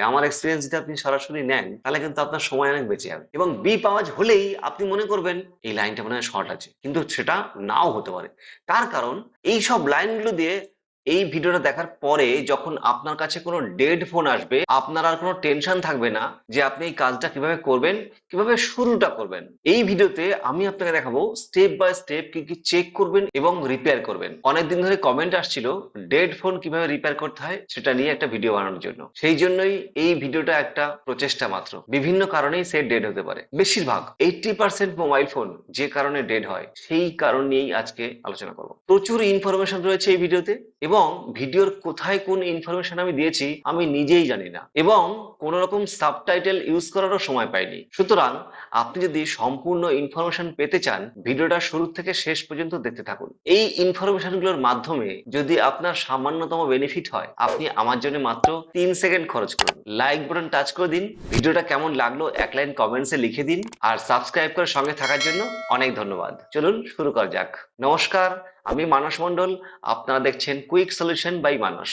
আমার এক্সপিরিয়েন্স যদি আপনি সরাসরি নেন, তাহলে কিন্তু আপনার সময় অনেক বেঁচে যাবে। এবং বি পাওয়াজ হলেই আপনি মনে করবেন, এই লাইনটা মনে হয় শর্ট আছে। কিন্তু সেটা নাও হতে পারে। তার কারণ এই সব লাইনগুলো দিয়ে এই ভিডিওটা দেখার পরে যখন আপনার কাছে কোনো ডেড ফোন আসবে, আপনার আর কোনো টেনশন থাকবে না যে আপনি এই কাজটা কীভাবে করবেন, কীভাবে শুরুটা করবেন। এই ভিডিওতে আমি আপনাকে দেখাবো স্টেপ বাই স্টেপ কি কি চেক করবেন এবং রিপেয়ার করবেন। অনেকদিন ধরে কমেন্ট আসছিল ডেড ফোন কীভাবে রিপেয়ার করতে হয় সেটা নিয়ে একটা ভিডিও বানানোর জন্য। সেই জন্যই এই ভিডিওটা একটা প্রচেষ্টা মাত্র। বিভিন্ন কারণেই সে ডেড হতে পারে। বেশিরভাগ এইটটি পার্সেন্ট মোবাইল ফোন যে কারণে ডেড হয়, সেই কারণ নিয়েই আজকে আলোচনা করব। প্রচুর ইনফরমেশন রয়েছে এই ভিডিওতে এবং ভিডিওর কোথায় কোন ইনফরমেশন আমি দিয়েছি, আমি নিজেই জানি না। এবং কোন রকম সাবটাইটেল ইউজ করারও সময় পাইনি। সুতরাং আপনি যদি সম্পূর্ণ ইনফরমেশন পেতে চান, ভিডিওটা শুরু থেকে শেষ পর্যন্ত দেখতে থাকুন। এই ইনফরমেশনগুলোর মাধ্যমে যদি আপনার সামান্যতম বেনিফিট হয়, আপনি আমার জন্য মাত্র তিন সেকেন্ড খরচ করুন। লাইক বাটন টাচ করে দিন, ভিডিওটা কেমন লাগল এক লাইন কমেন্টসে লিখে দিন। আর সাবস্ক্রাইব করে সঙ্গে থাকার জন্য অনেক ধন্যবাদ। চলুন শুরু করা যাক। নমস্কার আমি মানস মন্ডল আপনারা দেখছেন কুইক সলিউশন বাই মানস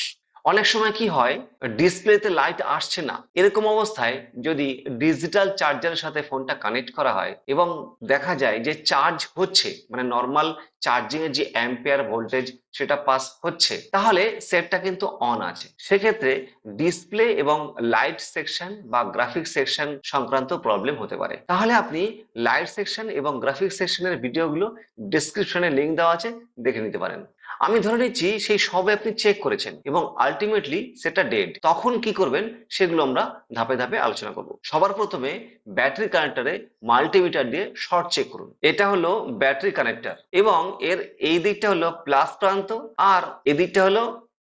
অনেক সময় কি হয়, ডিসপ্লেতে লাইট আসছে না। এরকম অবস্থায় যদি ডিজিটাল চার্জারের সাথে ফোনটা কানেক্ট করা হয় এবং দেখা যায় যে চার্জ হচ্ছে মানে নর্মাল চার্জিং এর যে অ্যাম্পিয়ার ভোল্টেজ সেটা পাস হচ্ছে, তাহলে সেটটা কিন্তু অন আছে। সেক্ষেত্রে ডিসপ্লে এবং লাইট সেকশন বা গ্রাফিক সেকশন সংক্রান্ত প্রবলেম হতে পারে। তাহলে আপনি লাইট সেকশন এবং গ্রাফিক সেকশনের ভিডিওগুলো ডিসক্রিপশনে লিঙ্ক দেওয়া আছে, দেখে নিতে পারেন। আমি ধরে নিচ্ছি সেই সবে আপনি চেক করেছেন এবং আলটিমেটলি সেটা ডেড তখন কি করবেন? সেগুলো আমরা ধাপে ধাপে আলোচনা করব। সবার প্রথমে ব্যাটারি কানেক্টরে মাল্টিমিটার দিয়ে শর্ট চেক করুন। এটা হলো ব্যাটারি কানেক্টর এবং এর এই দিকটা হলো প্লাস প্রান্ত আর এদিকটা হলো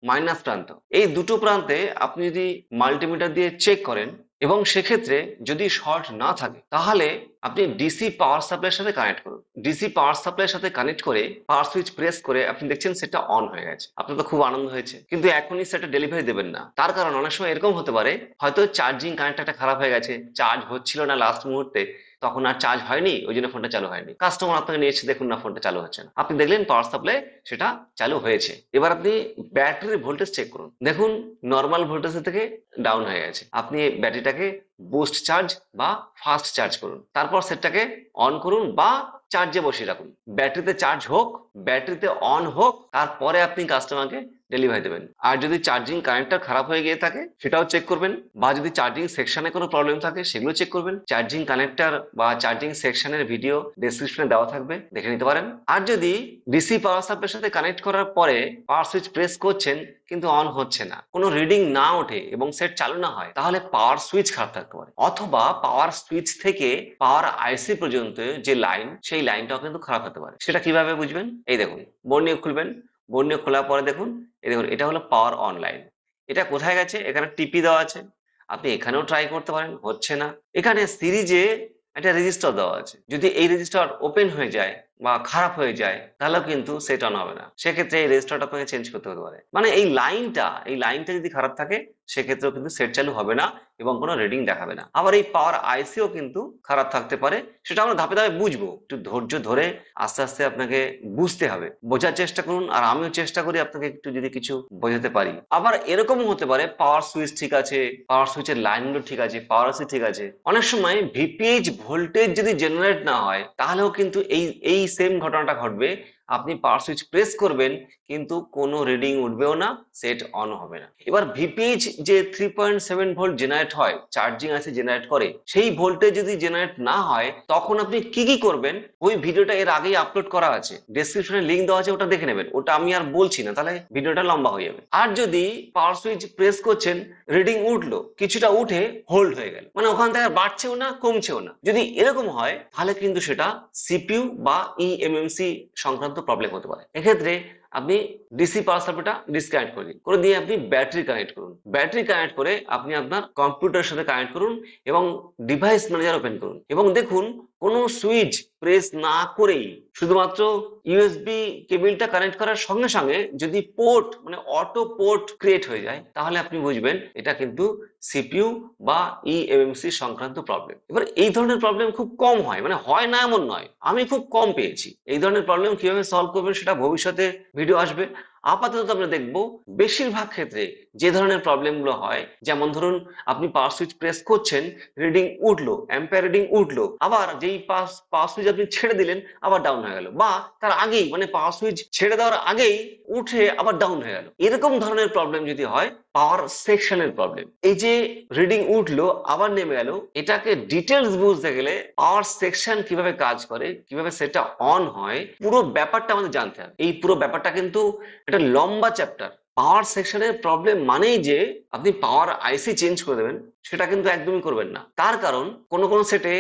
মাইনাস প্রান্ত। এই দুটো প্রান্তে আপনি যদি মাল্টিমিটার দিয়ে চেক করেন এবং সেক্ষেত্রে যদি শর্ট না থাকে, তাহলে আপনি ডিসি পাওয়ার সাপ্লাইয়ের সাথে কানেক্ট করুন। ডিসি পাওয়ার সাপ্লাইয়ের সাথে কানেক্ট করে পাওয়ার সুইচ প্রেস করে আপনি দেখছেন সেটা অন হয়ে গেছে। আপনার তো খুব আনন্দ হয়েছে। কিন্তু এখনই সেটা ডেলিভারি দেবেন না। তার কারণ অনেক সময় এরকম হতে পারে, হয়তো চার্জিং কানেক্টরটা খারাপ হয়ে গেছে চার্জ হচ্ছিল না লাস্ট মুহূর্তে, তখন আর চার্জ হয়নি, ওই জন্য ফোনটা চালু হয়নি। কাস্টমার আপনাকে নিয়ে এসে দেখুন না ফোনটা চালু হচ্ছে না। আপনি দেখলেন পাওয়ার সাপ্লাই সেটা চালু হয়েছে। এবার আপনি ব্যাটারির ভোল্টেজ চেক করুন। দেখুন নর্মাল ভোল্টেজ থেকে ডাউন হয়ে গেছে। আপনি ব্যাটারিটাকে বুস্ট চার্জ বা ফাস্ট চার্জ করুন। তারপর সেটটাকে অন করুন বা চার্জে বসিয়ে রাখুন। ব্যাটারিতে চার্জ হোক, ব্যাটারিতে অন হোক, তারপরে আপনি কাস্টমারকে ডেলিভারি দেবেন। আর যদি চার্জিং কানেক্টর খারাপ হয়ে গিয়ে থাকে, সেটাও চেক করবেন। বা যদি চার্জিং সেকশনে কোনো প্রবলেম থাকে, সেগুলো চেক করবেন। চার্জিং কানেক্টার বা চার্জিং সেকশনের ভিডিও ডেসক্রিপশনে দেওয়া থাকবে, দেখে নিতে পারেন। আর যদি ডিসি পাওয়ার সাপ্লাইয়ের সাথে কানেক্ট করার পরে পাওয়ার সুইচ প্রেস করছেন, কিন্তু অন হচ্ছে না, কোনো রিডিং না ওঠে এবং সেট চালু না হয়, তাহলে পাওয়ার সুইচ খারাপ থাকতে পারে। অথবা পাওয়ার সুইচ থেকে পাওয়ার আইসি পর্যন্ত যে লাইন সেই লাইনটাও কিন্তু খারাপ হতে পারে। সেটা কীভাবে বুঝবেন? এই দেখুন বোর্ড বর্ণীয় খুলবেন। বর্ণীয় খোলার পরে দেখুন, এই দেখুন, এটা হলো পাওয়ার অনলাইন এটা কোথায় গেছে? এখানে টিপি দেওয়া আছে। আপনি এখানেও ট্রাই করতে পারেন, হচ্ছে না। এখানে সিরিজে একটা রেজিস্টার দেওয়া আছে। যদি এই রেজিস্টার ওপেন হয়ে যায় বা খারাপ হয়ে যায়, তাহলেও কিন্তু সেট অন হবে না। সেক্ষেত্রে এই রেজিস্টারটা আপনাকে চেঞ্জ করতে হতে পারে। মানে এই লাইনটা এই লাইনটা যদি খারাপ থাকে, সেক্ষেত্রেও কিন্তু সেট চালু হবে না এবং কোনো রিডিং দেখাবে না। আবার এই পাওয়ার আইসিও কিন্তু খারাপ থাকতে পারে, সেটা আমরা ধাপে ধাপে বুঝব। একটু ধৈর্য ধরে আস্তে আস্তে আপনাকে বুঝতে হবে। বোঝার চেষ্টা করুন আর আমিও চেষ্টা করি আপনাকে একটু যদি কিছু বোঝাতে পারি। আবার এরকমও হতে পারে পাওয়ার সুইচ ঠিক আছে পাওয়ার সুইচের লাইনগুলো ঠিক আছে পাওয়ার আইসি ঠিক আছে। অনেক সময় ভিপিএইচ ভোল্টেজ যদি জেনারেট না হয়, তাহলেও কিন্তু এই এই সেম ঘটনাটা ঘটবে। আপনি পাওয়ার সুইচ প্রেস করবেন, কিন্তু কোনো রিডিং উঠবেও না সেট অন হবে না। এবার ভিপিএইচ যে three point seven volt generate হয় চার্জিং আছে জেনারেট করে, সেই ভোল্টেজ যদি জেনারেট না হয়, তখন আপনি কি কি করবেন? ওই ভিডিওটা এর আগেই আপলোড করা আছে। ডেসক্রিপশনে লিঙ্ক দেওয়া আছে, ওটা দেখে নেবেন। ওটা আমি আর বলছি না, তাহলে ভিডিওটা লম্বা হয়ে যাবে। আর যদি পাওয়ার সুইচ প্রেস করছেন রিডিং উঠল, কিছুটা উঠে হোল্ড হয়ে গেল। মানে ওখান থেকে বাড়ছেও না, কমছেও না। যদি এরকম হয়, তাহলে কিন্তু সেটা সিপিউ বা E ইএমএমসি সংক্রান্ত প্রবলেম হতে পারে। এক্ষেত্রে আপনি ডিসি পাওয়ার সাপ্লাইটা ডিসকানেক্ট করে দিন। করে দিয়ে আপনি ব্যাটারি কানেক্ট করুন। ব্যাটারি কানেক্ট করে আপনি আপনার কম্পিউটারের সাথে কানেক্ট করুন এবং ডিভাইস ম্যানেজার ওপেন করুন। এবং দেখুন, কোনো সুইচ প্রেস না করেই শুধুমাত্র ইউএসবি কেবিলটা কানেক্ট করার সঙ্গে সঙ্গে যদি পোর্ট মানে অটো পোর্ট ক্রিয়েট হয়ে যায়, তাহলে আপনি বুঝবেন এটা কিন্তু সিপিইউ বা E ইএমএমসি সংক্রান্ত প্রবলেম এবার এই ধরনের প্রবলেম খুব কম হয়। মানে হয় না এমন নয়। আমি খুব কম পেয়েছি। এই ধরনের প্রবলেম কীভাবে সলভ করবেন সেটা ভবিষ্যতে ভিডিও আসবে। আপাতত আমরা দেখব বেশিরভাগ ক্ষেত্রে যে ধরনের প্রবলেমগুলো হয়, যেমন ধরুন আপনি পাওয়ার সুইচ প্রেস করছেন রিডিং উঠল অ্যাম্পায়ার রিডিং উঠল, আবার যেই পাস পাওয়ার সুইচ আপনি ছেড়ে দিলেন, আবার ডাউন হয়ে গেল, বা তার আগেই মানে পাওয়ার সুইচ ছেড়ে দেওয়ার আগেই উঠে আবার ডাউন হয়ে গেল। এরকম ধরনের প্রবলেম যদি হয় পাওয়ার সেকশনের প্রবলেম এই যে রিডিং উঠল, আবার নেমে গেল, এটাকে ডিটেলস বুঝতে গেলে পাওয়ার সেকশন কীভাবে কাজ করে, কীভাবে সেটা অন হয়, পুরো ব্যাপারটা আমাদের জানতে হবে। এই পুরো ব্যাপারটা কিন্তু একটা লম্বা চ্যাপ্টার পাওয়ার সেকশনের প্রবলেম মানেই যে আপনি পাওয়ার আইসি চেঞ্জ করে দেবেন, সেটা কিন্তু একদমই করবেন না। তার কারণ, কোনো কোনো সেটে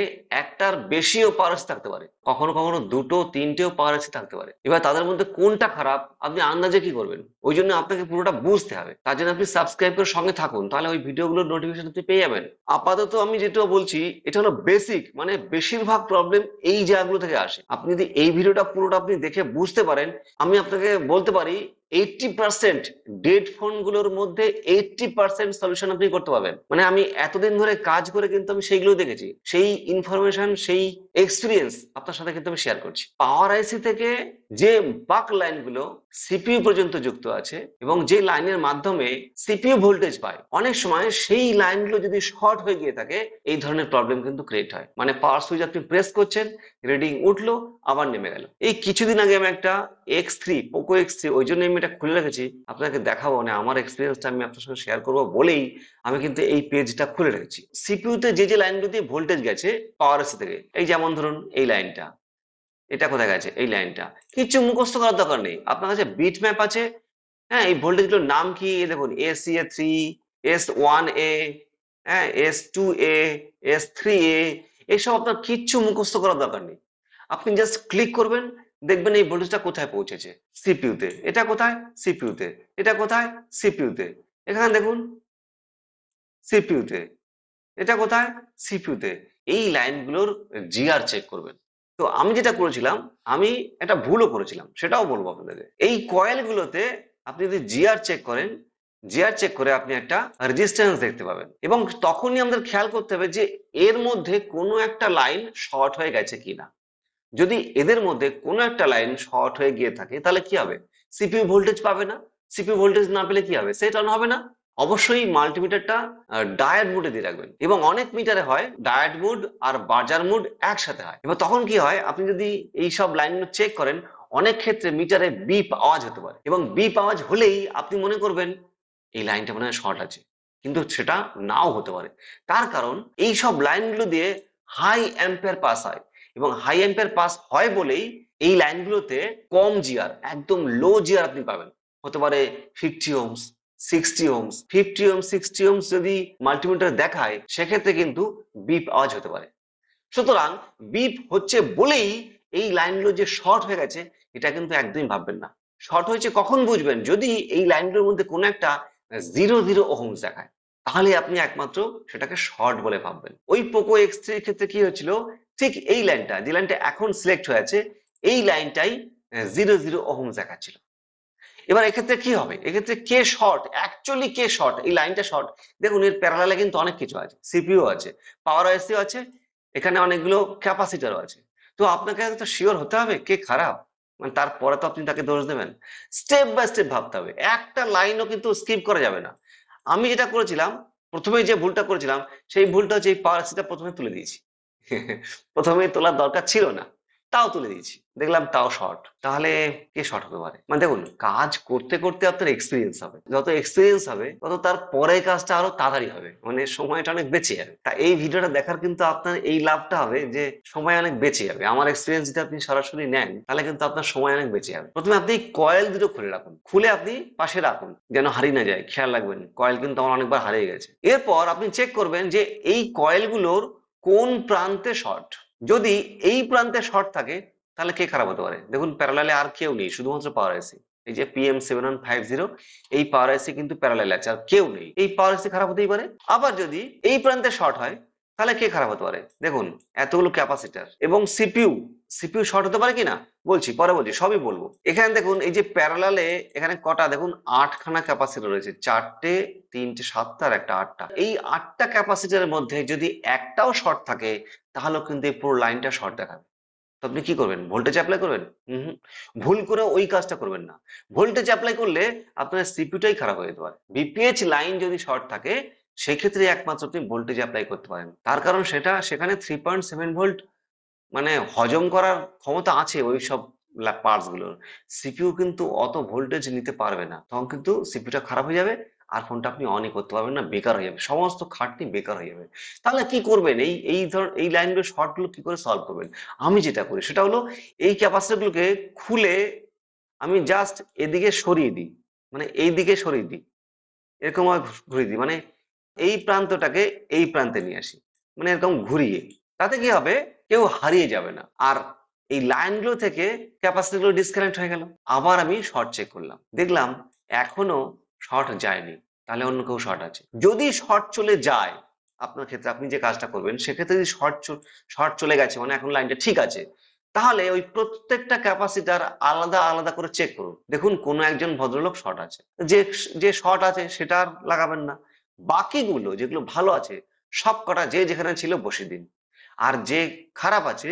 একটার বেশিও পাওয়ার থাকতে পারে, কখনো কখনো দুটো, তিনটেও পাওয়ার থাকতে পারে। এবার তাদের মধ্যে কোনটা খারাপ, আপনি আন্দাজে কি করবেন? ওই জন্য আপনাকে পুরোটা বুঝতে হবে। তার জন্য আপনি সাবস্ক্রাইব করে সঙ্গে থাকুন, তাহলে ওই ভিডিওগুলোর নোটিফিকেশন আপনি পেয়ে যাবেন। আপাতত আমি যেটা বলছি, এটা হলো বেসিক মানে বেশিরভাগ প্রবলেম এই জায়গাগুলো থেকে আসে। আপনি যদি এই ভিডিওটা পুরোটা আপনি দেখে বুঝতে পারেন, আমি আপনাকে বলতে পারি এইটটি পার্সেন্ট ডেড ফোনগুলোর মধ্যে এইটটি পার্সেন্ট সলিউশন আপনি করতে পারবেন। মানে আমি এতদিন ধরে কাজ করে কিন্তু আমি সেইগুলো দেখেছি। সেই ইনফরমেশন সেই এক্সপিরিয়েন্স আপনার সাথে কিন্তু আমি শেয়ার করছি। পাওয়ার আইসি থেকে যে বাক লাইনগুলো সিপিইউ পর্যন্ত যুক্ত আছে এবং যে লাইনের মাধ্যমে সিপিইউ ভোল্টেজ পায়, অনেক সময় সেই লাইনগুলো যদি শর্ট হয়ে গিয়ে থাকে, এই ধরনের প্রবলেম কিন্তু ক্রিয়েট হয়। মানে পাওয়ার সুইচ আপনি প্রেস করছেন রিডিং উঠল, আবার নেমে গেল। এই কিছুদিন আগে আমি একটা X three Poco X three ওই জন্য আমি এটা খুলে রেখেছি। আপনাকে দেখাবো মানে আমার এক্সপিরিয়েন্সটা আমি আপনার সঙ্গে শেয়ার করব বলেই আমি কিন্তু এই পেজটা খুলে রেখেছি। সিপিইউতে যে যে লাইনগুলো দিয়ে ভোল্টেজ গেছে পাওয়ার এসি থেকে এই যেমন ধরুন এই লাইনটা। এটা কোথায় গেছে? এই লাইনটা। কিছু মুখস্থ করার দরকার নেই। আপনার কাছে বিট ম্যাপ আছে। হ্যাঁ এই ভোল্টেজগুলোর নাম কি? দেখুন S A three S one A হ্যাঁ S two A S three A এইসব আপনার কিচ্ছু মুখস্থ করার দরকার নেই। আপনি জাস্ট ক্লিক করবেন, দেখবেন এই ভোল্টেজটা কোথায় পৌঁছেছে? সিপিইউতে এটা কোথায়? সিপিইউতে এটা কোথায়? সিপিইউতে এখানে দেখুন সিপিইউতে এটা কোথায়? সিপিইউতে এই লাইনগুলোর জিআর চেক করবেন। তো আমি যেটা করেছিলাম, আমি একটা ভুলও করেছিলাম, সেটাও বলব আপনাদের এই কয়েলগুলোতে আপনি যদি জিআর চেক করেন জিআর চেক করে আপনি একটা রেজিস্ট্যান্স দেখতে পাবেন। এবং তখনই আমাদের খেয়াল করতে হবে যে এর মধ্যে কোনো একটা লাইন শর্ট হয়ে গেছে কিনা। যদি এদের মধ্যে কোনো একটা লাইন শর্ট হয়ে গিয়ে থাকে, তাহলে কি হবে? সিপিউ ভোল্টেজ পাবে না। সিপিউ ভোল্টেজ না পেলে কি হবে? সেট অন হবে না। অবশ্যই মাল্টিমিটারটা ডায়েট মুডে দিয়ে রাখবেন। এবং অনেক মিটারে হয় ডায়েট মুড আর বাজার মুড একসাথে হয়। এবার তখন কি হয়, আপনি যদি এই সব লাইনগুলো চেক করেন, অনেক ক্ষেত্রে মিটারে বিপ আওয়াজ হতে পারে। এবং বিপ আওয়াজ হলেই আপনি মনে করবেন, এই লাইনটা মনে হয় শর্ট আছে। কিন্তু সেটা নাও হতে পারে। তার কারণ, এই সব লাইনগুলো দিয়ে হাই অ্যাম্পেয়ার পাস হয়। এবং হাই অ্যাম্পেয়ার পাস হয় বলেই এই লাইনগুলোতে কম জিআর একদম লো জিআর আপনি পাবেন। হতে পারে fifty ohms sixty ohms fifty ohms sixty ohms যদি মাল্টিমিটার দেখায়, সেক্ষেত্রে কিন্তু বিপ আওয়াজ হতে পারে। সুতরাং বিপ হচ্ছে বলেই এই লাইনগুলো যে শর্ট হয়ে গেছে, এটা কিন্তু একদমই ভাববেন না। শর্ট হয়েছে কখন বুঝবেন? যদি এই লাইনগুলোর মধ্যে কোনো একটা জিরো জিরো ওহমস দেখায়, তাহলে আপনি একমাত্র সেটাকে শর্ট বলে ভাববেন। ওই পোকো এক্স থ্রির ক্ষেত্রে কি হয়েছিল? ঠিক এই লাইনটা যে লাইনটা এখন সিলেক্ট হয়েছে এই লাইনটাই জিরো জিরো ওহমস দেখাচ্ছিল। এবার এক্ষেত্রে কি হবে? এক্ষেত্রে কে শর্ট অ্যাকচুয়ালি কে শর্ট এই লাইনটা শর্ট দেখুন, এর প্যারালালে কিন্তু অনেক কিছু আছে। সিপিইউ আছে পাওয়ার আইসিও আছে, এখানে অনেকগুলো ক্যাপাসিটারও আছে। তো আপনাকে তো শিওর হতে হবে? কে খারাপ? মানে তারপরে তো আপনি তাকে দোষ দেবেন। স্টেপ বাই স্টেপ ভাবতে হবে। একটা লাইনও কিন্তু স্কিপ করা যাবে না। আমি যেটা করেছিলাম প্রথমে যে ভুলটা করেছিলাম, সেই ভুলটা হচ্ছে এই পাওয়ার আইসিটা প্রথমে তুলে দিয়েছি। প্রথমে তোলার দরকার ছিল না। তাও তুলে দিয়েছি। দেখলাম তাও শর্ট তাহলে কে শর্ট হতে পারে? মানে দেখুন, কাজ করতে করতে আপনার এক্সপিরিয়েন্স হবে। যত এক্সপিরিয়েন্স হবে, তত তার পরে কাজটা আরও তাড়াতাড়ি হবে। মানে সময়টা অনেক বেঁচে যাবে। তা এই ভিডিওটা দেখার কিন্তু আপনার এই লাভটা হবে যে, সময় অনেক বেঁচে যাবে। আমার এক্সপিরিয়েন্স যদি আপনি সরাসরি নেন, তাহলে কিন্তু আপনার সময় অনেক বেঁচে যাবে। প্রথমে আপনি কয়েল দুটো খুলে রাখুন। খুলে আপনি পাশে রাখুন, যেন হারিয়ে না যায়। খেয়াল রাখবেন কয়েল কিন্তু আমার অনেকবার হারিয়ে গেছে। এরপর আপনি চেক করবেন যে, এই কয়েলগুলোর কোন প্রান্তে শর্ট যদি এই প্রান্তে শর্ট থাকে, তাহলে কে খারাপ হতে পারে? দেখুন প্যারালালে আর কেউ নেই, শুধুমাত্র পাওয়ার আইসি এই যে PM seven one five zero এই পাওয়ার আইসি কিন্তু প্যারালাল আছে, আর কেউ নেই। এই পাওয়ার আইসি খারাপ হতেই পারে। আবার যদি এই প্রান্তে শর্ট হয়, তাহলে কে খারাপ হতে পারে? দেখুন, এতগুলো ক্যাপাসিটার এবং সিপিইউ সিপিইউ শর্ট হতে পারে কিনা? বলছি, পরে বলছি, সবই বলব। এখানে দেখুন, এই যে প্যারালালে এখানে কটা, দেখুন, আটখানা ক্যাপাসিটার রয়েছে। চারটে, তিনটে, সাতটা আর একটা আটটা। এই আটটা ক্যাপাসিটারের মধ্যে যদি একটাও শর্ট থাকে তাহলে কিন্তু এই পুরো লাইনটা শর্ট দেখাবে। তো আপনি কি করবেন? ভোল্টেজ অ্যাপ্লাই করবেন? হুম ভুল করে ওই কাজটা করবেন না। ভোল্টেজ অ্যাপ্লাই করলে আপনার সিপিউটাই খারাপ হয়ে যেতে পারে। বিপিএইচ লাইন যদি শর্ট থাকে, সেক্ষেত্রে একমাত্র আপনি ভোল্টেজ অ্যাপ্লাই করতে পারেন। তার কারণ সেটা, সেখানে থ্রি পয়েন্ট সেভেন ভোল্ট মানে হজম করার ক্ষমতা আছে ওই সব পার্টসগুলোর। সিপিইউ কিন্তু অত ভোল্টেজ নিতে পারবে না। তখন কিন্তু সিপিউটা খারাপ হয়ে যাবে আর ফোনটা আপনি অনই করতে পারবেন না, বেকার হয়ে যাবে। সমস্ত খাটনি বেকার হয়ে যাবে। তাহলে কি করবেন? এই এই ধর, এই লাইনগুলো শর্টগুলো কি করে সলভ করবেন? আমি যেটা করি সেটা হলো এই ক্যাপাসিটারগুলোকে খুলে আমি জাস্ট এদিকে সরিয়ে দিই। মানে এই দিকে সরিয়ে দিই। এরকম ঘুরিয়ে দিই। মানে এই প্রান্তটাকে এই প্রান্তে নিয়ে আসি। মানে এরকম ঘুরিয়ে। তাতে কি হবে? কেউ হারিয়ে যাবে না। আর এই লাইনগুলো থেকে ক্যাপাসিটি গুলো ডিসকানেক্ট হয়ে গেল। আবার আমি শর্ট চেক করলাম। দেখলাম এখনও শর্ট যায়নি। তাহলে অন্য কেউ শর্ট আছে। যদি শর্ট চলে যায়, আপনার ক্ষেত্রে আপনি যে কাজটা করবেন, সেক্ষেত্রে যদি শর্ট শর্ট চলে গেছে মানে এখন লাইনটা ঠিক আছে, তাহলে ওই প্রত্যেকটা ক্যাপাসিটার আলাদা আলাদা করে চেক করুন। দেখুন কোনো একজন ভদ্রলোক শর্ট আছে। যে যে শর্ট আছে, সেটা আর লাগাবেন না। বাকিগুলো যেগুলো ভালো আছে সব কটা যে যেখানে ছিল বসে দিন। আর যে খারাপ আছে,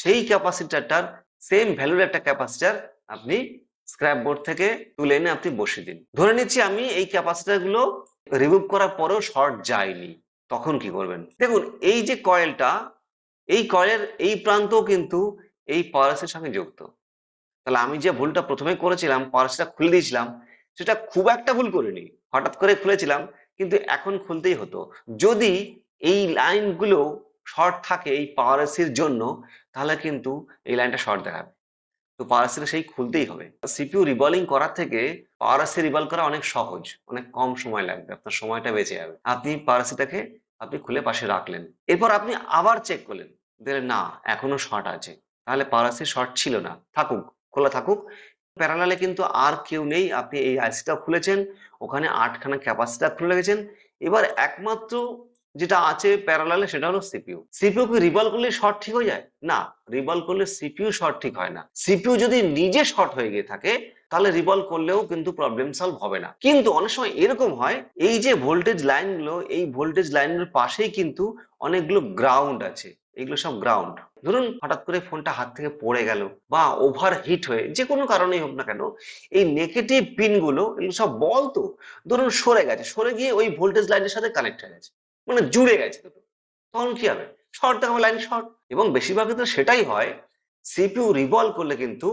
সেই ক্যাপাসিটারটার সেম ভ্যালুর একটা ক্যাপাসিটার আপনি স্ক্র্যাপ বোর্ড থেকে তুলে এনে আপনি বসিয়ে দিন। ধরে নিচ্ছি আমি এই ক্যাপাসিটারগুলো রিমুভ করার পরেও শর্ট যায়নি, তখন কি করবেন? দেখুন, এই যে কয়েলটা এই কয়েলের এই প্রান্ত কিন্তু এই পাওয়ারসের সঙ্গে যুক্ত। তাহলে আমি যে ভুলটা প্রথমে করেছিলাম পাওয়ারসটা খুলে দিয়েছিলাম, সেটা খুব একটা ভুল করিনি। হঠাৎ করে খুলেছিলাম, কিন্তু এখন খুলতেই হতো। যদি এই লাইনগুলো শর্ট থাকে এই পাওয়ার এসির জন্য, তাহলে কিন্তু এই লাইনটা শর্ট দেখাবে। তো পাওয়ার এসিটা সেই খুলতেই হবে। সিপিইউ রিবলিং করার থেকে পাওয়ার এসি রিভলভ করা অনেক সহজ, অনেক কম সময় লাগবে, আপনার সময়টা বেঁচে যাবে। আপনি পাওয়ার এসিটাকে আপনি খুলে পাশে রাখলেন। এরপর আপনি আবার চেক করলেন, দেখলেন না, এখনও শর্ট আছে। তাহলে পাওয়ার এসি শর্ট ছিল না। থাকুক, খোলা থাকুক। প্যারালালে কিন্তু আর কেউ নেই, আপনি এই আইসিটা খুলেছেন, ওখানে আটখানা ক্যাপাসিটার খুলে রেখেছেন। এবার একমাত্র যেটা আছে প্যারালালে সেটা হলো সিপিইউ সিপিউ কি রিভলভ করলে শর্ট ঠিক হয়ে যায়? না রিভলভ করলে সিপিইউ শর্ট ঠিক হয় না। সিপিইউ যদি নিজে শর্ট হয়ে গিয়ে থাকে, তাহলে রিভলভ করলেও কিন্তু প্রবলেম সলভ হবে না। কিন্তু অনেক সময় এরকম হয়, এই যে ভোল্টেজ লাইনগুলো এই ভোল্টেজ লাইনের পাশেই কিন্তু অনেকগুলো গ্রাউন্ড আছে। এগুলো সব গ্রাউন্ড ধরুন, হঠাৎ করে ফোনটা হাত থেকে পড়ে গেল বা ওভার হিট হয়ে, যে কোনো কারণেই হোক না কেন, এই নেগেটিভ পিনগুলো এগুলো সব বল তো? ধরুন সরে গেছে, সরে গিয়ে ওই ভোল্টেজ লাইনের সাথে কানেক্ট হয়ে গেছে। মানে জুড়ে গেছে তখন কি হবে? শর্ট দেখাবে লাইন শর্ট। এবং বেশিরভাগ ক্ষেত্রে সেটাই হয় সিপিউ রিভলভ করলে কিন্তু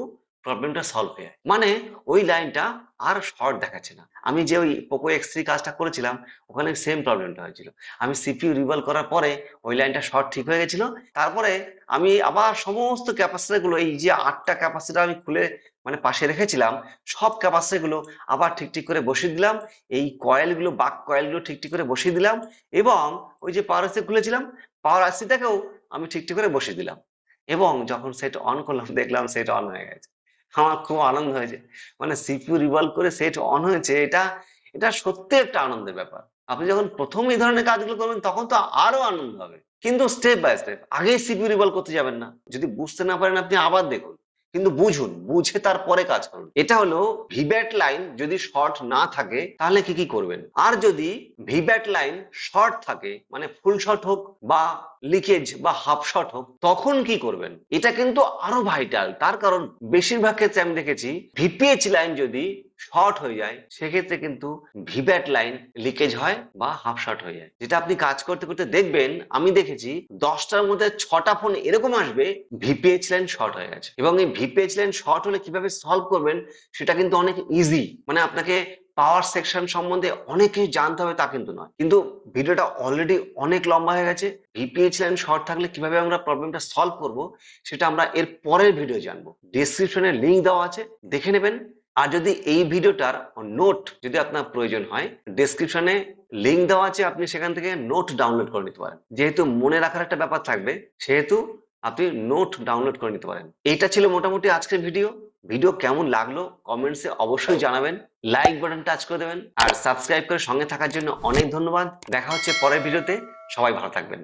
প্রবলেমটা সলভ হয়ে যায়। মানে ওই লাইনটা আর শর্ট দেখাচ্ছে না। আমি যে ওই পোকো এক্স থ্রি কাজটা করেছিলাম, ওখানে সেম প্রবলেমটা হয়েছিল। আমি সিপিইউ রিভলভ করার পরে ওই লাইনটা শর্ট ঠিক হয়ে গেছিল। তারপরে আমি আবার সমস্ত ক্যাপাসিটারগুলো, এই যে আটটা ক্যাপাসিটার আমি খুলে মানে পাশে রেখেছিলাম, সব ক্যাপাসিটারগুলো আবার ঠিক ঠিক করে বসিয়ে দিলাম। এই কয়েলগুলো বাক কয়েলগুলো ঠিক ঠিক করে বসিয়ে দিলাম এবং ওই যে পাওয়ার আসি খুলেছিলাম পাওয়ার আসিটাকেও আমি ঠিক ঠিক করে বসিয়ে দিলাম। এবং যখন সেট অন করলাম, দেখলাম সেট অন হয়ে গেছে। আমার খুব আনন্দ হয়েছে। মানে সিপিউ রিভলভ করে সেট অন হয়েছে, এটা এটা সত্যি একটা আনন্দের ব্যাপার। আপনি যখন প্রথম এই ধরনের কাজগুলো করবেন, তখন তো আরও আনন্দ হবে। কিন্তু স্টেপ বাই স্টেপ আগেই সিপিউ রিভলভ করতে যাবেন না। যদি বুঝতে না পারেন, আপনি আবার দেখুন। কিন্তু বুঝুন, বুঝে তারপরে কাজ করুন। এটা হলো ভিব্যাট লাইন যদি শর্ট না থাকে, তাহলে কি কি করবেন? আর যদি ভিব্যাট লাইন শর্ট থাকে মানে ফুল শর্ট হোক বা লিকেজ বা হাফ শর্ট হোক, তখন কি করবেন? এটা কিন্তু আরও ভাইটাল। তার কারণ, বেশিরভাগ ক্ষেত্রে আমি দেখেছি, ভিপিএইচ লাইন যদি শর্ট হয়ে যায়, সেক্ষেত্রে কিন্তু ভিব্যাট লাইন লিকেজ হয় বা হাফ শর্ট হয়ে যায়। যেটা আপনি কাজ করতে করতে দেখবেন, আমি দেখেছি দশটার মধ্যে ছটা ফোন এরকম আসবে ভিপিএইচ লাইন শর্ট হয়ে গেছে। এবং এই ভিপিএইচ লাইন শর্ট হলে কীভাবে সলভ করবেন, সেটা কিন্তু অনেক ইজি মানে আপনাকে পাওয়ার সেকশন সম্বন্ধে অনেক কিছু জানতে হবে তা কিন্তু নয়। কিন্তু ভিডিওটা অলরেডি অনেক লম্বা হয়ে গেছে। ভিপিএইচ লাইন শর্ট থাকলে কীভাবে আমরা প্রবলেমটা সলভ করব, সেটা আমরা এর পরের ভিডিও জানব। ডিসক্রিপশনে লিংক দেওয়া আছে, দেখে নেবেন। আর যদি এই ভিডিওটার নোট যদি আপনার প্রয়োজন হয় ডেসক্রিপশনে লিঙ্ক দেওয়া আছে, আপনি সেখান থেকে নোট ডাউনলোড করে নিতে পারেন। যেহেতু মনে রাখার একটা ব্যাপার থাকবে, সেহেতু আপনি নোট ডাউনলোড করে নিতে পারেন। এটা ছিল মোটামুটি আজকের ভিডিও। ভিডিও কেমন লাগল কমেন্টসে অবশ্যই জানাবেন। লাইক বাটন টাচ করে দেবেন। আর সাবস্ক্রাইব করে সঙ্গে থাকার জন্য অনেক ধন্যবাদ। দেখা হচ্ছে পরের ভিডিওতে। সবাই ভালো থাকবেন।